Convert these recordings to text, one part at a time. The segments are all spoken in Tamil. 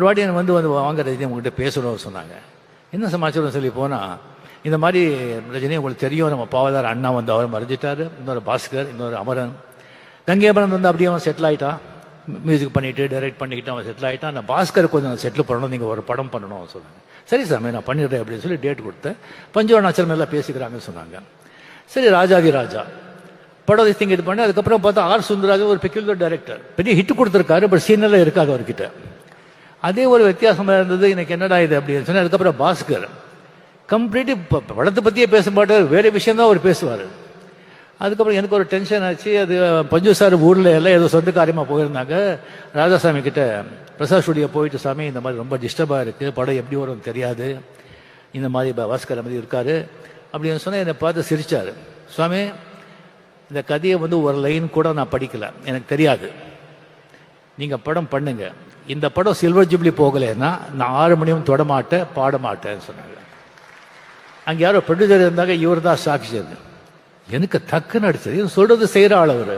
ஒரு வாட்டி வந்து வந்து வாங்க ரஜினி உங்ககிட்ட பேசணும்னு சொன்னாங்க. என்ன சமாச்சாரம் சொல்லி போனால் இந்த மாதிரி ரஜினி உங்களுக்கு தெரியும் நம்ம பாவதார் அண்ணா வந்து அவர் மறைஞ்சிட்டாரு இன்னொரு பாஸ்கர் இன்னொரு அமரன். கங்கேபரன் வந்து அப்படியே அவன் செட்டில் ஆகிட்டான் மியூசிக் பண்ணிவிட்டு டைரக்ட் பண்ணிக்கிட்டு அவன் செட்டில் ஆகிட்டான் அந்த பாஸ்கர் கொஞ்சம் செட்டில் பண்ணணும் நீங்கள் ஒரு படம் பண்ணணும் சொன்னாங்க. சரி சாமி நான் பண்ணிடுறேன் அப்படின்னு சொல்லி டேட் கொடுத்தேன். பஞ்சவர்ணாச்சலம் எல்லாம் பேசிக்கிறாங்கன்னு சொன்னாங்க. சரி ராஜாதி ராஜா படம் திங்க இது பண்ணி அதுக்கப்புறம் பார்த்தா ஆர் சுந்தராஜ் ஒரு பெக்யூலர் டைரக்டர் பெரிய ஹிட் கொடுத்துருக்காரு பட் சீனெல்லாம் இருக்காது அவர்கிட்ட. அதே ஒரு வித்தியாசமாக இருந்தது. எனக்கு என்னடா இது அப்படின்னு சொன்னால் அதுக்கப்புறம் பாஸ்கர் கம்ப்ளீட்டு படத்தை பற்றியே பேச மாட்டார் வேறு விஷயந்தான் அவர் பேசுவார். அதுக்கப்புறம் எனக்கு ஒரு டென்ஷன் ஆச்சு. அது பஞ்சு சார் ஊரில் எல்லாம் ஏதோ சொந்த காரியமாக போயிருந்தாங்க. ராஜாசாமி கிட்ட பிரசாத் ஸ்டுடியோ போயிட்டு சாமி இந்த மாதிரி ரொம்ப டிஸ்டர்பாக இருக்குது படம் எப்படி வரும் தெரியாது. இந்த மாதிரி பாஸ்கர் மாதிரி இருக்காரு. அப்படின்னு சொன்னால் என்னை பார்த்து சிரிச்சார். சுவாமி இந்த கதையை வந்து ஒரு லைன் கூட நான் படிக்கல. எனக்கு தெரியாது. நீங்கள் படம் பண்ணுங்கள் இந்த படம் சில்வர் ஜூப்ளி போகலைன்னா நான் ஆறு மணியும் தொடமாட்டேன் பாடமாட்டேன்னு சொன்னாங்க. அங்கே யாரோ ப்ரொடியூசர் இருந்தாங்க இவர் தான் சாட்சியது எனக்கு டக்குன்னு நடிச்சது இவன் சொல்றது செய்கிற ஆள் அவர்.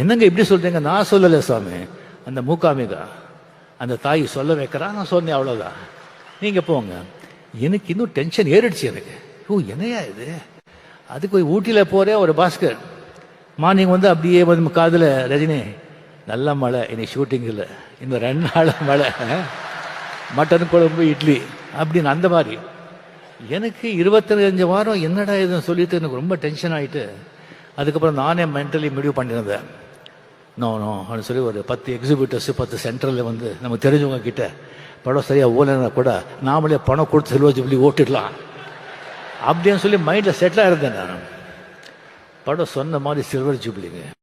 என்னங்க இப்படி சொல்றீங்க? நான் சொல்லலை சுவாமி அந்த மூக்காமிகா அந்த தாய் சொல்ல வைக்கிறா நான் சொன்னேன் அவ்வளோதான் நீங்கள் போங்க. எனக்கு இன்னும் டென்ஷன் ஏறிடுச்சு எனக்கு. ஓ என்னையா இது? அதுக்கு போய் ஊட்டியில் போகிறேன் ஒரு பாஸ்கர். மார்னிங் வந்து அப்படியே வந்து காதில் ரஜினி நல்ல மழை. இன்னைக்கு ஷூட்டிங் இல்லை. இன்னும் ரெண்டு நாள் மழை. மட்டன் குழம்பு இட்லி. அப்படின்னு அந்த மாதிரி. எனக்கு இருபத்தஞ்சு வாரம் என்னடா இதுன்னு சொல்லிட்டு எனக்கு ரொம்ப டென்ஷன் ஆகிட்டு அதுக்கப்புறம் நானே மென்டலி முடிவு பண்ணியிருந்தேன். நோ நோ அப்படின்னு சொல்லி ஒரு பத்து எக்ஸிபியூட்டர்ஸ் பத்து சென்டரில் வந்து நம்ம தெரிஞ்சவங்க கிட்ட படம் சரியாக ஓலைனா கூட நாமளே பணம் கொடுத்து செல்வ ஜூப்ளி ஓட்டிடலாம். அப்படின்னு சொல்லி மைண்டில் செட்டில் இருந்தேன் நான். படம் சொன்ன மாதிரி சில்வர் ஜூப்ளிங்க